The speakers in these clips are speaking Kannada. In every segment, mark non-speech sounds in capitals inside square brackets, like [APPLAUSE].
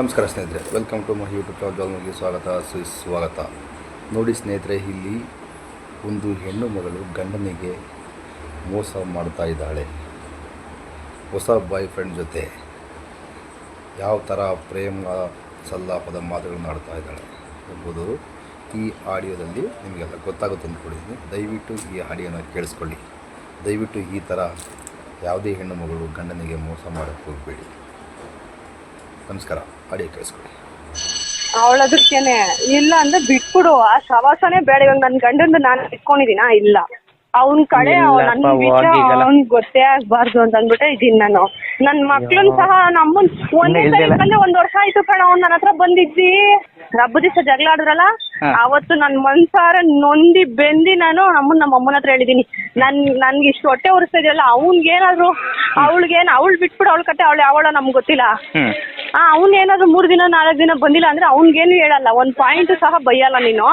ನಮಸ್ಕಾರ ಸ್ನೇಹಿತರೆ ವೆಲ್ಕಮ್ ಟು ಮೈ ಯೂಟ್ಯೂಬ್ ಚಾನಲ್ಗೆ ಸ್ವಾಗತ, ಸುಸ್ವಾಗತ. ನೋಡಿ ಸ್ನೇಹಿತರೆ, ಇಲ್ಲಿ ಒಂದು ಹೆಣ್ಣು ಮಗಳು ಗಂಡನಿಗೆ ಮೋಸ ಮಾಡ್ತಾ ಇದ್ದಾಳೆ. ಹೊಸ ಬಾಯ್ ಫ್ರೆಂಡ್ ಜೊತೆ ಯಾವ ಥರ ಪ್ರೇಮ ಸಲ್ಲಾಪದ ಮಾತುಗಳನ್ನು ಆಡ್ತಾ ಇದ್ದಾಳೆ ಎಂಬುದು ಈ ಆಡಿಯೋದಲ್ಲಿ ನಿಮಗೆಲ್ಲ ಗೊತ್ತಾಗುತ್ತೆ ಅಂದ್ಕೊಂಡಿದ್ದೀನಿ. ದಯವಿಟ್ಟು ಈ ಆಡಿಯೋನ ಕೇಳಿಸ್ಕೊಳ್ಳಿ. ದಯವಿಟ್ಟು ಈ ಥರ ಯಾವುದೇ ಹೆಣ್ಣು ಮಗಳು ಗಂಡನಿಗೆ ಮೋಸ ಮಾಡೋಕ್ಕೆ ಹೋಗಬೇಡಿ. ನಮಸ್ಕಾರ. ಆಡಿಯೋ ಕೇಳಿಸ್ಕೊಳ್ಳಿ ಅವಳದಕ್ಕೇನೆ ಇಲ್ಲ ಅಂದ್ರೆ ಬಿಟ್ಬಿಡು. ಆ ಶವಾಸನೆ ಬೇಡ. ಇವಾಗ ನನ್ ಗಂಡಂದು ನಾನು ಇಟ್ಕೊಂಡಿದೀನ ಇಲ್ಲ. ಅವ್ನ್ ಕಡೆ ನನ್ನ ವಿಷಯ. ಅವ್ನ್ ಗೊತ್ತೇ ಆಗ್ಬಾರ್ದು ಅಂತ ಅಂದ್ಬಿಟ್ಟೆ ಇದೀನಿ ನಾನು. ನನ್ ಮಕ್ಳನ್ ಸಹ ನಮ್ಮನ್ ಒಂದೇ ಸರಿ. ಒಂದ್ ವರ್ಷ ಆಯ್ತು ಕಣ. ಅವ್ನ್ ನನ್ನ ಹತ್ರ ಬಂದಿದ್ದಿ. ಹಬ್ಬ ದಿವಸ ಜಗಳ ಆಡಿದ್ರಲ್ಲ? ಹಾ. ಅವತ್ತು ನನ್ ಮನ್ಸಾರ ನೊಂದಿ ಬೆಂದಿ ನಾನು ನಮ್ಮನ್ ನಮ್ಮ ಅಮ್ಮನ ಹತ್ರ ಹೇಳಿದೀನಿ. ನನ್ ನನ್ಗೆ ಇಷ್ಟು ಹೊಟ್ಟೆ ಉರಿಸ್ತಾ ಇದೆಯಲ್ಲ ಅವನ್ಗೇನಾದ್ರು ಅವಳಿಗೇನು ಅವಳು ಬಿಟ್ಬಿಡು ಅವಳ ಕತೆ ಅವಳು ಯಾವಳ ನಮ್ಗೆ ಗೊತ್ತಿಲ್ಲ. ಹ್ಮ್. ಆ ಅವ್ನ್ ಏನಾದ್ರು ಮೂರ್ ದಿನ ನಾಲ್ಕು ದಿನ ಬಂದಿಲ್ಲ ಅಂದ್ರೆ ಅವ್ನ್ಗೇನು ಹೇಳಲ್ಲ ಒಂದ್ ಪಾಯಿಂಟ್ ಸಹ ಬೈಯಲ್ಲ ನೀನು.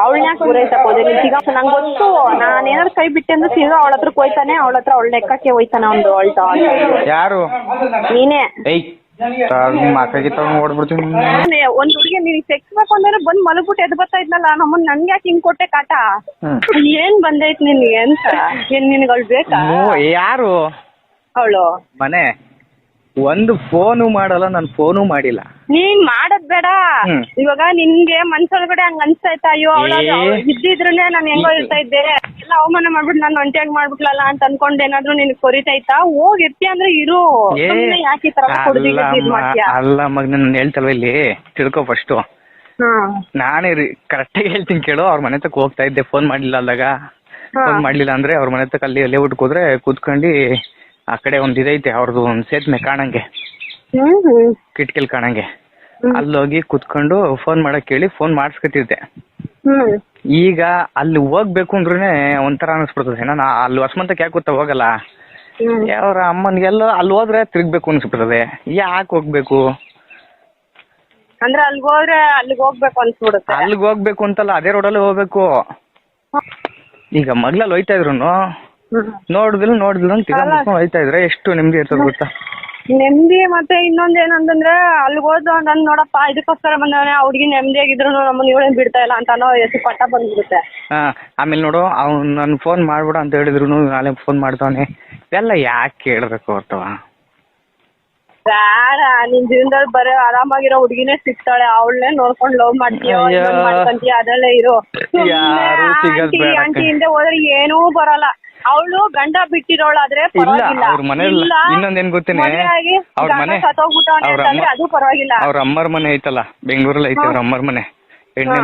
ಅವಳನ್ನ ಪೂರೈಸಕ್ ಹೋದೆ ನೀನ್ ಸಿಗ ನಂಗೆ ಗೊತ್ತು. ನಾನು ಏನಾದ್ರು ಕೈ ಬಿಟ್ಟೆ ಅಂದ್ರೆ ಸಿಗೋ ಅವಳ ಹತ್ರಕ್ಕೆ ಹೋಯ್ತಾನೆ ಅವಳ ಹತ್ರ ಅವಳ ಲೆಕ್ಕಕ್ಕೆ ಹೋಯ್ತಾನೆ ಒಂದು ಅಳ್ಟ ಯಾರು? ನೀನೇ. ಏಯ್ ಒಂದ್ ಹುಡುಗಿ ನೀನ್ ಸೆಕ್ಸ್ ಬೇಕು ಅಂದ್ರೆ ಬಂದ್ ಮಲಗ್ಬಿಟ್ಟು ಎದ್ ಬರ್ತಾ ಇದ್ನಲ್ಲ ನಮ್ಮನ್ ನನ್ಗೆ ಯಾಕೆ ಹಿಂಗ್ ಕೊಟ್ಟೆ ಕಾಟ. ಏನ್ ಬಂದೈತ್ ನಿನ್ಗೆ ಅಂತ. ಏನ್ ನಿನ್ಗೆ ಅವಳು ಬೇಕಾ? ಯಾರು? ಅವಳು. ಮನೆ. ಒಂದು ಫೋನು ಮಾಡಲ್ಲ ನಾನು ಫೋನು ಮಾಡಿಲ್ಲ. ನೀನ್ ಮಾಡದ್ ಬೇಡ. ಹ್ಮ್. ಇವಾಗ ನಿನ್ಗೆ ಮನ್ಸೊಳಗಡೆ ಹಂಗ ಅನ್ಸ್ತಾ ಅಯ್ಯೋ ಅವಳ ಏ. ಇದ್ದಿದ್ರನೆ ನಾನ್ ಹೆಂಗೋ ಇರ್ತಾ ಇದ್ದೆ. ಎಲ್ಲ ಅವಮಾನ ಮಾಡ್ಬಿಟ್ಟು ನಾನು ಒಂಟಿಯಾಗಿ ಮಾಡ್ಬಿಟ್ಲಲ್ಲ ಅಂತ ಅನ್ಕೊಂಡ್. ಏನಾದ್ರು ನಿನ್ ಕೊರಿತೈತಾ ಹೋಗ್ ಇರ್ತೀಯ ಅಂದ್ರೆ ಇರು. ಏ ಸುಮ್ನೆ ಯಾಕೆ ಈ ತರ ಕೊಡ್ದಿ ಇದ್ ಅಲ್ಲಮ್ಮ ಮಾಡ್ತೀಯ? ಅಲ್ಲ ಮಗ ನಾನು ಹೇಳ್ತಲ್ವ ಇಲ್ಲಿ? ತಿಳ್ಕೊ ಫಸ್ಟು ಹಾ. ಕರೆಕ್ಟ್ ಆಗಿ ಹೇಳ್ತೀನಿ ಕೇಳು. ಅವ್ರ ಮನೆ ತಕ್ಕ ಹೋಗ್ತಾ ಇದ್ದೆ. ಫೋನ್ ಮಾಡ್ಲಿಲ್ಲ ಅಂದಾಗ. ಫೋನ್ ಮಾಡ್ಲಿಲ್ಲ ಅಂದ್ರೆ ಅವ್ರ ಮನೆ ತಕ್ಕ ಅಲ್ಲಿ ಹುಟ್ಕೋದ್ರೆ ಹೋದ್ರೆ ಕೂತ್ಕೊಂಡು ಆ ಕಡೆ ಒಂದ್ ಇದೈತೆ ಅವ್ರದ್ದು ಒಂದ್ ಸೇತುವೆ ಕಾಣಂಗೆ. ಹ್ಮ್ ಹ್ಮ್. ಕಿಟಕಿಲ್ ಕಾಣಂಗೆ. ಅಲ್ಲೋಗಿ ಕುತ್ಕೊಂಡು ಫೋನ್ ಮಾಡಕ್ ಹೇಳಿ ಫೋನ್ ಮಾಡಿಸ್ಕೊತಿದ್ದೆ. ಹ್ಮ್. ಈಗ ಅಲ್ಲಿ ಹೋಗ್ಬೇಕು ಅಂದ್ರೆ ಒಂಥರ ಅನಿಸ್ಬಿಡ್ತದೆ. ನಾನು ಅಲ್ಲಿ ಹೊಸ್ಮಂತಕ್ಕೆ ಯಾಕೆ ಗೊತ್ತಾ ಹೋಗಲ್ಲ? ಹ್ಮ್. ಅವ್ರ ಅಮ್ಮನಿಗೆಲ್ಲ ಅಲ್ಲಿ ಹೋದ್ರೆ ತಿರ್ಗ್ಬೇಕು ಅನ್ಸ್ಬಿಡ್ತದೆ. ಯಾಕೆ ಹೋಗ್ಬೇಕು? ಅಂದ್ರೆ ಅಲ್ಗ್ ಹೋದ್ರೆ ಅಲ್ಲಿಗೆ ಹೋಗ್ಬೇಕು ಅನ್ಸ್ಬಿಡುತ್ತೆ. ಅಲ್ಲಿಗೆ ಹೋಗ್ಬೇಕು ಅಂತಲ್ಲ ಅದೇ ರೋಡಲ್ಲಿ ಹೋಗ್ಬೇಕು. ಈಗ ಮಗ್ಲಲ್ಲಿ ಹೋಯ್ತಾ ಇದ್ರು ನೋಡುದಿಲ್ಲ ನೋಡಿದ್ರು ಅಂತ ಮುಗ್ಸ್ಕೊಂಡ್ ಹೋಯ್ತಾ ಇದ್ರೆ. ಎಷ್ಟು ನೆಮ್ಮದಿ ಇರ್ತದೆ ಗೊತ್ತಾ? ನೆಮ್ಮದಿ ಮತ್ತೆ ಇನ್ನೊಂದ್ ಏನಂತಂದ್ರೆ ಅಲ್ಲಿಗೆ ಹೋದ ನನ್ ನೋಡಪ್ಪ ಇದಕ್ಕೋಸ್ಕರ ಬಂದವನೆ ಆ ಹುಡುಗಿ ನೆಮ್ಮದಿಯಾಗಿದ್ರು ನಮ್ಮನ್ನ ಇವಳೇನ್ ಬಿಡ್ತಾ ಇಲ್ಲ ಅಂತ ಅನ್ನೋ ಎಷ್ಟು ಪಟ್ಟ ಬಂದ್ಬಿಡುತ್ತೆ. ಹಾ ಆಮೇಲೆ ನೋಡು ಅವ್ನು ನನ್ ಫೋನ್ ಮಾಡ್ಬಿಡ ಅಂತ ಹೇಳಿದ್ರು ನಾಳೆ ಫೋನ್ ಮಾಡ್ತಾವನೆ. ಎಲ್ಲ ಯಾಕೆ ಕೇಳ್ಬೇಕು ಅರ್ಥವ ಬೇಡ ನಿನ್ ಜೀವನದಲ್ಲಿ ಬರೀ ಆರಾಮಾಗಿರೋ ಹುಡುಗಿನೇ ಸಿಗ್ತಾಳೆ ಅವಳನ್ನೇ ನೋಡ್ಕೊಂಡು ಲವ್ ಮಾಡ್ತೀಯ ಅಯ್ಯೋ. ಇನ್ನೊಂದ್ ಮಾಡ್ಕೊಂತೀಯ ಅದರಲ್ಲೇ ಇರು. ಯಾರೂ ಸಿಗೋದ್ ಆಂಟಿ ಬೇಡ ಆಂಟಿ ಕಣೆ. ಹಿಂದೆ ಹೋದ್ರೆ ಏನೂ ಬರಲ್ಲ. ಅವಳು ಗಂಡ ಬಿಟ್ಟಿರೋಳಾದ್ರೆ ಪರವಾಗಿಲ್ಲ ಅವ್ರ ಮನೇಲಿ ಇಲ್ಲ, ಇನ್ನೊಂದೇನ್ ಗೊತ್ತೇನೆ? ಮದುವೆಯಾಗಿ ಅವ್ರ ಗಂಡ ಮನೆ- ಸತ್ತೋಗ್ಬಿಟ್ಟವ್ನೆ ಅವ್ರ ಅಂತಂದ್ರೆ ಅದು ಪರವಾಗಿಲ್ಲ ಅವ್ರ ಅಮ್ಮರ ಮನೆ ಐತಲ್ಲ ಬೆಂಗಳೂರಲ್ಲಿ ಐತೆ ಅವ್ರ ಅಮ್ಮರ ಮನೆ ಎಣ್ಣೆ ಹಾ.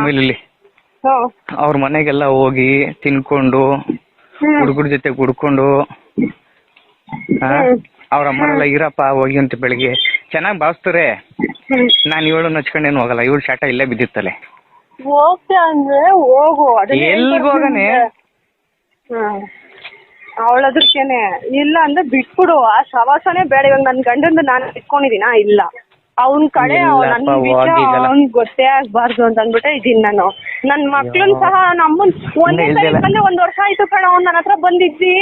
ಹ್ಮ್ ಅವ್ರ ಮನೆಗೆಲ್ಲ ಹೋಗಿ ತಿನ್ಕೊಂಡು ಹ್ಮ್. ಹುಡುಗರ ಜೊತೆ ಕುಡ್ಕೊಂಡು ಹ್ಮ್. ಅವ್ರ ಅಮ್ಮನೆಲ್ಲ ಇರಪ್ಪ ಹೋಗಿ ಅಂತ ಬೆಳಿಗ್ಗೆ ಚೆನ್ನಾಗಿ ಭಾವಿಸ್ತಾರೆ ಹ್ಮ್. ನಾನು ಇವಳು ನಚ್ಕೊಂಡೇನು ಹೋಗಲ್ಲ ಇವಳು ಶಾಟ ಇಲ್ಲೇ ಬಿದ್ದಿರ್ತಾಳೆ ಹೋಗ್ತೆ ಅಂದ್ರೆ ಹೋಗು ಅದನ್ನ ಎಲ್ಗ್ ಹೋಗನೆ? ಹ್ಮ್ ಅವಳದಕ್ಕೇನೆ ಇಲ್ಲ ಅಂದ್ರೆ ಬಿಟ್ಬಿಡು ಆ ಶವಾಸನೆ ಬೇಡ. ಇವಾಗ ನನ್ ಗಂಡಂದು ನಾನು ಇಟ್ಕೊಂಡಿದೀನ ಇಲ್ಲ. ಅವ್ನ್ ಕಡೆ ಅವ್ನ್ ನನ್ ಇಲ್ಲಪ್ಪ, ವಿಷಯ ಗೊತ್ತೇ ಆಗ್ಬಾರ್ದು ಅಂತ ಅಂದ್ಬಿಟ್ಟೆ ಇದೀನಿ ನಾನು. ನನ್ ಮಕ್ಳನ್ ಸಹ ನಮ್ಮನ್ ಒಂದೇ ಸರಿ ಇಲ್ದೆಲ್ಲ. ಬಂದೆ ಒಂದ್ ವರ್ಷ ಆಯ್ತು ಕಣ ಅವ್ನ್ ನನ್ನ ಹತ್ರ ಬಂದಿದ್ದಿ.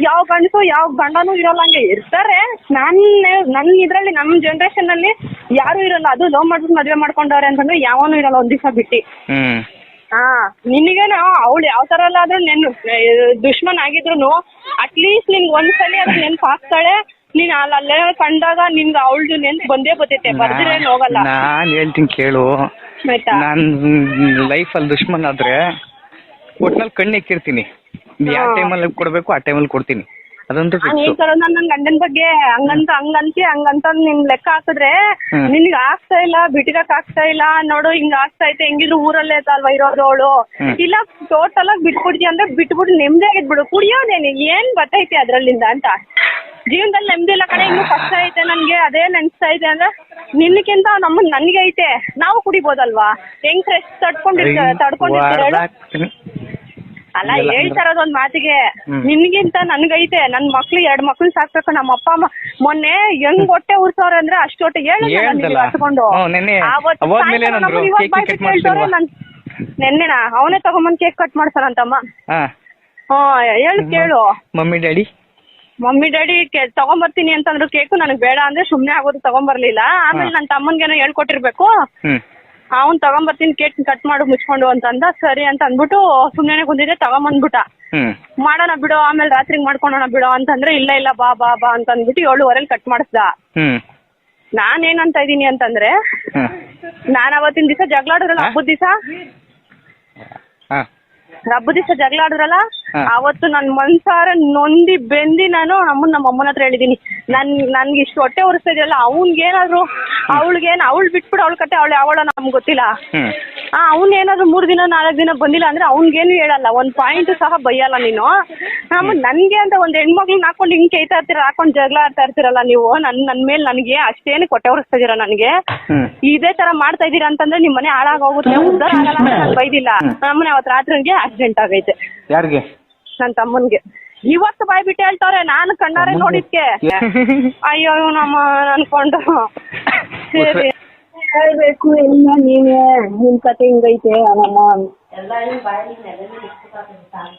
ಯಾವ ಗಂಡಸು ಯಾವ ಗಂಡನೂ ಇರಲ್ಲ ಹಂಗೆ ಇರ್ತಾರೆ. ನನ್ ನನ್ ಇದ್ರಲ್ಲಿ ನಮ್ ಜನರೇಷನ್ ಅಲ್ಲಿ ಯಾರು ಇರಲ್ಲ. ಅದು ಲವ್ ಮಾಡ್ಬಿಟ್ಟು ಮದ್ವೆ ಮಾಡ್ಕೊಂಡವ್ರೆ ಅಂತಂದ್ರೆ ಯಾವನು ಇರಲ್ಲ ಒಂದ್ ದಿವಸ ಬಿಟ್ಟಿ. ಹ್ಮ್. ಹಾ ನಿನಗೇನು ಅವಳು ಯಾವ ತರ ಆದ್ರೂ ನೆನ್ ದುಶ್ಮನ್ ಆಗಿದ್ರು ಅಟ್ಲೀಸ್ಟ್ ನಿನ್ಗೆ ಒಂದ್ಸಲಿ ಅದ್ ನೆನ್ಪ್ ಹಾಕ್ತಾಳೆ ನೀನ್ ಅಲ್ಲಿ ಅಲ್ಲೇ ಕಂಡಾಗ ನಿನ್ಗೆ ಅವಳ್ದು ನೆನ್ಪು ಬಂದೇ ಬರ್ತೈತೆ ಹೋಗಲ್ಲ. ನಾನ್ ಹೇಳ್ತೀನಿ ಕೇಳು. ಆಯ್ತಾ? ನಾನ್ ಅಲ್ಲಿ ದುಶ್ಮನ್ ಆದ್ರೆ ಒಟ್ನಲ್ಲಿ ಕಣ್ಣು ಇಕ್ಕಿರ್ತೀನಿ ಯಾವ. ಟೈಮಲ್ಲಿ ಕೊಡ್ಬೇಕು ಆ ಟೈಮಲ್ಲಿ ಕೊಡ್ತೀನಿ. ಅದಂತೂ ನಾನ್ ಫಿಕ್ಸ್ ಗಂಡನ ಬಗ್ಗೆ ಹಂಗಂತ ಹಂಗಂತಿ ಹಂಗಂತ ನಿನ್ ಲೆಕ್ಕ ಹಾಕಿದ್ರೆ. ನಿನ್ಗೆ ಆಗ್ತಾ ಇಲ್ಲ ಬಿಟ್ಟಿದಕ್ ಆಗ್ತಾ ಇಲ್ಲ ನೋಡು ಹಿಂಗ್ ಆಗ್ತಾ ಐತೆ ಹೆಂಗಿದ್ರು ಊರಲ್ಲೇ ಅಲ್ವಾ ಇರೋದು ಅವಳು. ಇಲ್ಲ ಟೋಟಲ್ ಆಗಿ ಬಿಟ್ಬಿಡ್ತೀಯ ಅಂದ್ರೆ ಬಿಟ್ಬಿಟ್ಟು ಕುಡಿಯೋ ನೀನ್ ಏನ್ ಬರ್ತೈತೆ ಅದ್ರಲ್ಲಿಂದ ಅಂತ. ಜೀವನದಲ್ಲಿ ನೆಮ್ಮದಿ ಇಲ್ಲ ಕಡೆ ಇನ್ನು ಕಷ್ಟ ಐತೆ ನನ್ಗೆ ಅದೇ ನೆನ್ಸ್ತಾ ಇದೆ ಅಂದ್ರೆ ನಿನ್ಕಿಂತ ನಮ್ಮ ನನ್ಗೆ ಐತೆ ನಾವು ಕುಡಿಬೋದಲ್ವಾ? ಹೆಂಗ್ ಫ್ರೆಶ್ ತಡ್ಕೊಂಡಿರ್ತಾರೆ ತಡ್ಕೊಂಡಿರ್ತಾರೆ. ಅಲ್ಲ ಹೇಳ್ತಾ ಇರೋದು ಒಂದ್ ಮಾತಿಗೆ. ನಿನ್ಗಿಂತ ನನ್ಗೈತೆ. ನನ್ ಮಕ್ಳು ಎರಡ್ ಮಕ್ಳು ಸಾಕ್ಬೇಕು. ನಮ್ಮ ಅಪ್ಪ ಅಮ್ಮ ಮೊನ್ನೆ ಹೆಂಗ್ ಹೊಟ್ಟೆ ಉರ್ಸವ್ರೆ ಅಂದ್ರೆ ಅಷ್ಟು ಹೊಟ್ಟೆ? ನನ್ ನೆನ್ನೆನಾ? ಅವನೇ ತಗೊಂಬಂದ್ ಕೇಕ್ ಕಟ್ ಹ್ಞೂ ಹೇಳು ಕೇಳು. Mummy daddy? ಮಮ್ಮಿ ಡ್ಯಾಡಿ ತಗೊಂಬರ್ತೀನಿ ಅಂತಂದ್ರು ಕೇಕು. ನನಗ್ ಬೇಡ ಅಂದ್ರೆ ಸುಮ್ನೆ ಆಗೋದು ತಗೊಂಬರ್ಲಿಲ್ಲ. ಆಮೇಲೆ ನನ್ ತಮ್ಮನ್ಗೇನೋ ಹೇಳ್ಕೊಟ್ಟಿರ್ಬೇಕು. ಅವ್ನು ತಗೊಂಬರ್ತೀನಿ ಕೇಟ್ ಕಟ್ ಮಾಡು ಮುಚ್ಕೊಂಡು ಅಂತ ಅಂದ ಸರಿ ಅಂತ ಅಂದ್ಬಿಟ್ಟು ಸುಮ್ಮನೆ ಕುಂತಿದ್ದೆ ತಗೊಂಬಂದ್ಬಿಟ್ಟ. ಬಂದ್ಬಿಟ್ಟ ಮಾಡೋಣ ಬಿಡು ಆಮೇಲೆ ರಾತ್ರಿ ಮಾಡ್ಕೊಂಡೋಣ ಬಿಡು ಅಂತಂದ್ರೆ ಇಲ್ಲ ಇಲ್ಲ ಬಾ ಬಾ ಬಾ ಅಂತ ಅಂದ್ಬಿಟ್ಟು ಏಳುವರೆಲಿ ಕಟ್ ಮಾಡಿಸ್ದ. ನಾನೇನಂತ ಇದೀನಿ ಅಂತಂದ್ರೆ ನಾನ್ ಅವತ್ತಿನ ದಿವಸ ಜಗಳ ಆಡಿದ್ರಲ್ಲ ಹಾ? ಹಬ್ಬದ ದಿವಸ? ಹಬ್ಬದ ದಿವಸ ಜಗಳ ಆಡಿದ್ರಲ್ಲ. ಅವತ್ತು ನನ್ ಮನ್ಸಾರ ನೊಂದಿ ಬೆಂದಿ ನಾನು ನಮ್ಮನ್ ನಮ್ಮ ಅಮ್ಮನ ಹತ್ರ ಹೇಳಿದೀನಿ. ನನ್ ನನ್ಗೆ ಇಷ್ಟು ಹೊಟ್ಟೆ ಉರಿಸ್ತಾ ಇದೆಯಲ್ಲ ಅವ್ನ್ಗೇನಾದ್ರು ಅವಳಿಗೇನು ಅವಳು ಬಿಟ್ಬಿಟ್ಟು ಅವಳ ಕಟ್ಟೆ ಅವಳು ಯಾವಳ ನಮ್ಗೆ ಗೊತ್ತಿಲ್ಲ. ಆ ಅವ್ನ್ ಏನಾದ್ರು ಮೂರ್ ದಿನ ನಾಲ್ಕು ದಿನ ಬಂದಿಲ್ಲ ಅಂದ್ರೆ ಅವ್ನ್ಗೇನು ಹೇಳಲ್ಲ. ಒಂದ್ ಪಾಯಿಂಟ್ ಸಹ ಬೈಯಲ್ಲ ನೀನು. ಆಮೇಲೆ ನನ್ಗೆ ಅಂತ ಒಂದ್ ಹೆಣ್ಮಕ್ಳನ್ನ ಹಾಕೊಂಡು ಹಿಂಗ್ ಕೈತಾ ಇರ್ತೀರ ಹಾಕೊಂಡ್ ಜಗಳ ಆಡ್ತಾ ಇರ್ತೀರಲ್ಲ ನೀವು ನನ್ ನನ್ ಮೇಲೆ ನನ್ಗೆ ಅಷ್ಟೇನು ಕೊಟ್ಟೆ ಒರೆಸ್ತಾ ಇದೀರ ನನ್ಗೆ. ಇದೇ ತರ ಮಾಡ್ತಾ ಇದೀರ ಅಂತಂದ್ರೆ ನಿಮ್ ಮನೆ ಹಾಳಾಗೋಗುತ್ತೆ ಉದ್ದಾರ ಆಗಲ್ಲ ಅಂತ ನಾನ್ ಬೈದಿಲ್ಲ. ನಮ್ಮನೆ ಅವತ್ ರಾತ್ರಿ ಆಕ್ಸಿಡೆಂಟ್ ಆಗೈತೆ. ಯಾರಿಗೆ? ನನ್ ತಮ್ಮನ್ಗೆ. ಇವತ್ತು ಬಾಯ್ ಬಿಟ್ಟು ಹೇಳ್ತಾರೆ ನಾನು ಕಣ್ಣಾರೆ ನೋಡಿದ್ಕೆ. ಅಯ್ಯೋ ನಮ್ಮ ಅನ್ಕೊಂಡು. ಸರಿ. ಹೇಳ್ಬೇಕು ಎಲ್ಲ ನೀನೇ ನಿನ್ ಕತೆ ಹಿಂಗೈತೆ ನಮ್ಮ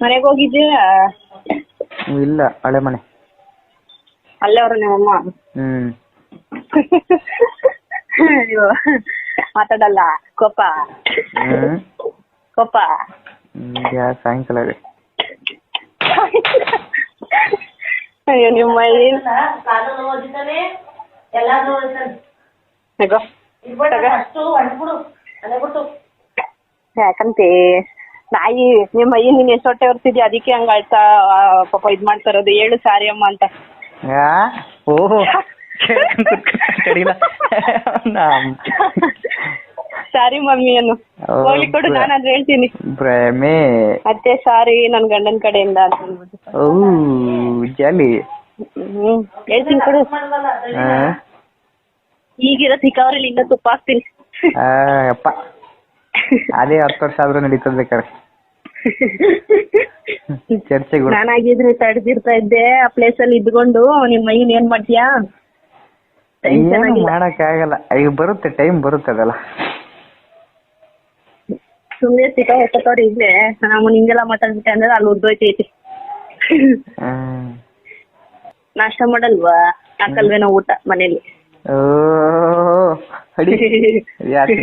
ಮನೆಗೆ ಹೋಗಿದ್ದೆ ಇಲ್ಲ ಹಳೆ ಮನೆ. ಅಲ್ಲೇ ಅವ್ರ ನಿಮ್ಮಮ್ಮ ಹ್ಮ್. ಅಯ್ಯೋ ಮಾತಾಡಲ್ಲ. ಕೋಪ. ಕೋಪ. ಯಾ ಸಾಯಂಕಾಲ ಇದೆ. ಅಯ್ಯೋ ನಿಮ್ಮ ಯಾಕಂತೆ ನಾಯಿ ನಿಮ್ಮ ಅಯ್ಯ ನಿನ್ ಎಷ್ಟು ಹೊಟ್ಟೆ ಹೊರ್ತಿದ್ಯಾ? ಅದಕ್ಕೆ ಹಂಗ ಆಯ್ತಾ ಪಾಪ ಇದ್ ಮಾಡ್ತಾ ಇರೋದು ಹೇಳು ಸಾರಿ ಅಮ್ಮ ಅಂತ. ಓಹೋ. ಸಾರಿ ಮಮ್ಮಿ ಅನ್ನು. ಹೋಗ್ಲಿ ಕೊಡು ನಾನು ಅದ್ ಹೇಳ್ತೀನಿ. ಭ್ರಮೆ ಅತ್ತೆ ಸಾರಿ ನನ್ ಗಂಡನ್ ಕಡೆಯಿಂದ ಅಂತ ಹೇಳ್ಬಿಟ್ಟು. ಓ ಜಾಲಿ. ಹ್ಮ್ ಹೇಳ್ತೀನಿ ಕೊಡು. ಆ, ಈಗಿರೋ ಸಿಕ್ಕಾವ್ರಲ್ಲಿ ಇನ್ನ ತುಪ್ಪ ಹಾಕ್ತೀನಿ. ಆ, ಯಪ್ಪ. ಅದೇ ಹತ್ತು ವರ್ಷ ಆದ್ರೂ ನಡೀತದೆ ಬೇಕಾರೆ ಚರ್ಚೆಗಳು. ನಾನಾಗಿದ್ರೆ ತಡೆದಿರ್ತಾ ಇದ್ದೆ ಆ ಪ್ಲೇಸ್ ಅಲ್ಲಿ ಇದ್ಕೊಂಡು. ನಿಮ್ ಮೈನ್ ಏನ್ ಮಾಡ್ತೀಯಾ? ಟೆನ್ಷನ್ ಏನು ಆಗಿಲ್ಲ. ಮಾಡಕ್ ಆಗಲ್ಲ ಈಗ ಬರುತ್ತೆ ಟೈಮ್ ಬರುತ್ತೆ ಅದೆಲ್ಲ. ಸುಮ್ನೆ ಸಿಕ್ಕ ಹೊತ್ತವ್ರು ಇಲ್ಲೇ ನಾವು ಹಿಂಗೆಲ್ಲ ಮಾತಾಡ್ಬಿಟ್ಟೆ ಅಂದ್ರೆ ಅಲ್ಲಿ ಉದ್ದೋಯ್ತೈತಿ ಹೋಯ್ತೈತಿ ನಾಷ್ಟ ಮಾಡಲ್ವಾ? ಹಾಕಲ್ವೇನೋ ಊಟ ಮನೇಲಿ. ಯಾಕೆ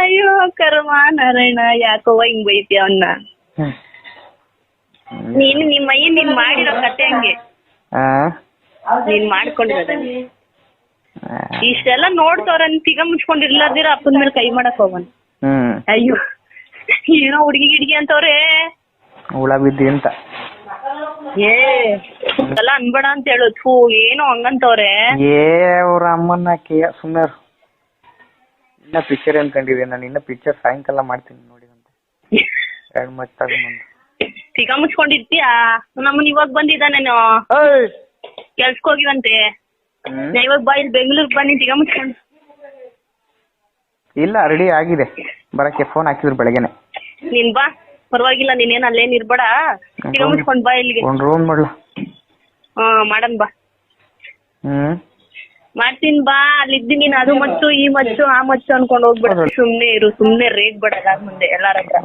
ಅಯ್ಯೋ ಕರ್ಮ ನಾರಾಯಣ ಯಾಕೋವ ಹಿಂಗ್ ಬೈತಿ ಅವನ್ನ. ನೀನು ನಿಮ್ಮ ಮೈ ನೀನ್ ಮಾಡಿರೋ ಕತೆ ಹಂಗೆ? ನೀನ್ ಮಾಡ್ಕೊಂಡಿರೋದ. ಇಷ್ಟೆಲ್ಲ ನೋಡ್ತವ್ರ ತಿಗ ಮುಚ್ಕೊಂಡಿರ್ಲಾರ್ದಿರ ಅಪ್ಪನ ಮೇಲೆ ಕೈ ಮಾಡಕ್ ಹೋಗನ್. ಹ್ಮ್. ಅಯ್ಯೋ ಏನೋ ಹುಡುಗಿ ಗಿಡ್ಗಿ ಅಂತವ್ರೆ. ಹುಳ ಬಿದ್ದಿ ಅಂತ. ಏ ಎಲ್ಲ ಅನ್ಬೇಡ ಅಂತ ಹೇಳು. ಥೂ ಏನೋ ಹಂಗಂತವ್ರೆ. ಏ ಅವ್ರ ಅಮ್ಮನ್ನ ಕೇ ಸುಮ್ಮನೆ ಇನ್ನ ಪಿಕ್ಚರ್ ಅನ್ಕೊಂಡಿದ್ದೆ ನಾನು ಇನ್ನ ಪಿಕ್ಚರ್ ಸಾಯಂಕಾಲ ಮಾಡ್ತೀನಿ ನೋಡಿ ಅಂತ [LAUGHS] ಎರಡು ಮತ್ತೆ ತಗೊಂಬಂದು ತಿಗ ಮುಚ್ಕೊಂಡಿರ್ತೀಯಾ? ನಮ್ಮನ್ ಇವಾಗ ಬಂದಿದ್ದಾನೇನೋ? ಕೆಲ್ಸಕ್ ಹೋಗಿವಂತೆ ನಾ ಇವಾಗ ಬಾ ಇಲ್ಲಿ ಬೆಂಗಳೂರಿಗೆ ಬನ್ನಿ ತಿಗ ಮುಚ್ಕೊಂಡು ಇಲ್ಲ ರೆಡಿ ಆಗಿದೆ. ಬರಕ್ಕೆ ಫೋನ್ ಹಾಕಿದ್ರು ಬೆಳಗ್ಗೆನೆ. ನೀನ್ ಬಾ ಪರವಾಗಿಲ್ಲ ಏನ್ ಅಲ್ಲೇನ್ ಇರ್ಬೇಡ. ತಿಗ ಮುಚ್ಕೊಂಡು ಬಾ ಇಲ್ಲಿಗೆ. ಒಂದ್ ರೂಮ್ ಮಾಡ್ಲಾ ಹಾ ಮಾಡನ್ ಬಾ. ಹ್ಮ್. ಮಾಡ್ತೀನಿ ಬಾ ಅಲ್ಲಿ ಇದ್ದೀನಿ ನೀನ್. ಅದು ಮಚ್ಚು ಈ ಮಚ್ಚು ಆ ಮಚ್ಚು ಅನ್ಕೊಂಡು ಹೋಗ್ಬೇಡ. ಸುಮ್ನೆ ಇರು ಸುಮ್ನೆ ರೇಟ್ ಬೇಡ ಎಲ್ಲಾರ್ ಮುಂದೆ ಎಲ್ಲಾರ ಹತ್ರ.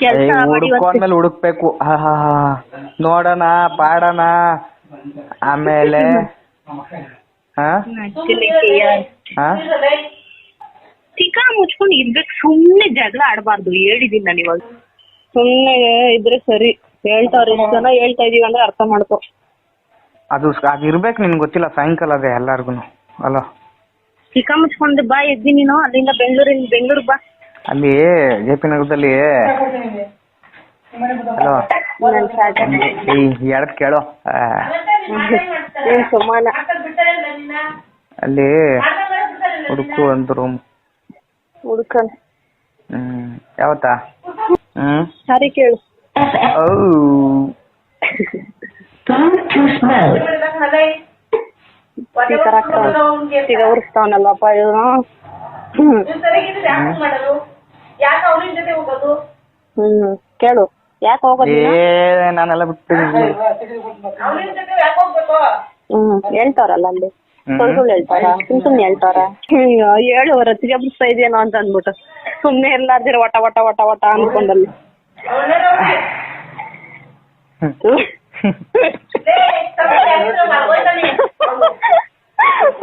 ಕೆಲ್ಸ ಮಾಡಿ ಹುಡುಕೊಂಡ್ಮೇಲೆ ಹುಡುಕ್ಬೇಕು. ಹಾ ಹಾ ಹಾ. ನೋಡೋಣ ಪಾಡೋಣ. ಆಮೇಲೆ ಹಾ ಹಾ ತಿಕ್ಕ ಮುಚ್ಕೊಂಡು ಇರ್ಬೇಕು ಸುಮ್ನೆ ಜಗಳ ಆಡಬಾರ್ದು ಹೇಳಿದೀನಿ ನಾನು ಇವಾಗ. ಸುಮ್ನೆ ಇದ್ರೆ ಸರಿ ಹೇಳ್ತಾವ್ರೆ ಎಷ್ಟು ಜನ ಹೇಳ್ತಾ ಇದೀವಿ ಅಂದ್ರೆ ಅರ್ಥ ಮಾಡ್ಕೋ. ಅದು ಅದು ಇರ್ಬೇಕು ನಿನ್ಗೆ ಗೊತ್ತಿಲ್ಲ ಸಾಯಂಕಾಲ ಅದೇ ಎಲ್ಲಾರ್ಗುನು. ಅಲೋ? ಚಿಕ್ಕ ಮುಚ್ಕೊಂಡು ಬಾ ಎದ್ದಿ ನೀನು ಅಲ್ಲಿಂದ ಬೆಂಗಳೂರಿಂದ ಬೆಂಗಳೂರು ಬಾ. ಅಲ್ಲಿ ಜೆ ಪಿ ನಗರದಲ್ಲಿ ಹಲೋ. ನನ್ ಸಾಕ ಈ ಕೇಳೋ. ಆ, ಏನ್ ಸುಮಾನ. ಅಲ್ಲಿ ಹುಡುಕು ಒಂದು ರೂಮ್ ಹುಡ್ಕನ್ ಹ್ಮ್ ಯಾವತ್ತಾ? ಹ್ಮ್? ಸರಿ ಕೇಳು. ಉರ್ಸ್ತಾವನಲ್ಲಪ್ಪ ಇವನು. ಹ್ಮ್. ಮಾಡೋದು ಯಾಕೆ ಅವ್ರ ಜೊತೆ ಹೋಗೋದು? ಹ್ಮ್ ಕೇಳು. ಯಾಕೆ ಹೋಗೋದು ಏ ನೀನು? ನಾನೆಲ್ಲ ಬಿಟ್ಟಿದ್ದೀನಿ. ಹ್ಮ್. ಹೇಳ್ತಾರಲ್ಲ ಅಲ್ಲಿ. ಸುಳ್ಳು ಸುಳ್ಳು ಹೇಳ್ತಾರ? ಸುಮ್ ಸುಮ್ನೆ ಹೇಳ್ತಾರ? ಅಯ್ಯೋ ಹೇಳು ರತ್ತಿಗೆ ಬಿಡಿಸ್ತಾ ಇದೆಯೇನೋ ಅಂತ ಅಂದ್ಬಿಟ್ಟು. ಸುಮ್ನೆ ಇರ್ಲಾರ್ದಿರ ವಟ ವಟ ವಟ ವಟ ಅನ್ಕೊಂಡಲ್ಲಿ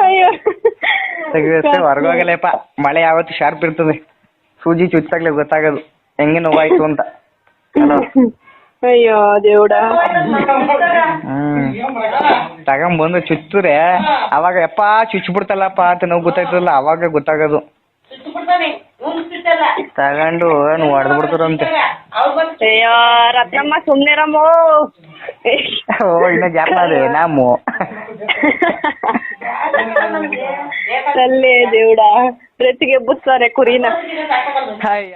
ಅಯ್ಯೋ. ತೆಗಿಯುತ್ತೆ ಹೊರಗೋಗಲೇಪ. ಮಳೆ ಯಾವತ್ತು ಶಾರ್ಪ್ ಇರ್ತದೆ. ಸೂಜಿ ಚುಚ್ಚಾಗ್ಲೇ ಗೊತ್ತಾಗದು. ಹೆಂಗೆ ನೋವಾಯ್ತು ಅಂತ. ಅಯ್ಯೋ ದೇವ್ಡ ತಗೊಂಬಂದು ಚುಚ್ಚುರೆ. ಅವಾಗ ಯಪ್ಪ ಚುಚ್ಬಿಡ್ತಲ್ಲಪ್ಪ ಅಂತ ನಾವು ಗೊತ್ತಾಯ್ತದಲ್ಲ ಅವಾಗ ಗೊತ್ತಾಗೋದು. ತಗೊಂಡು ಹೊಡೆದು ಬಿಡ್ತಾರಂತೆ ಅಯ್ಯೋ ರತ್ನಮ್ಮ ಸುಮ್ನಿರಮ್ಮೋ ಓ ಇನ್ನ ಜಾಪ ಅದೇ ನಾಮು. ಅಲ್ಲೇ ದೇವ್ಡ ರತಿಗೆ ಬುತ್ತಾರೆ ಕುರಿನ. ಹಾಯ್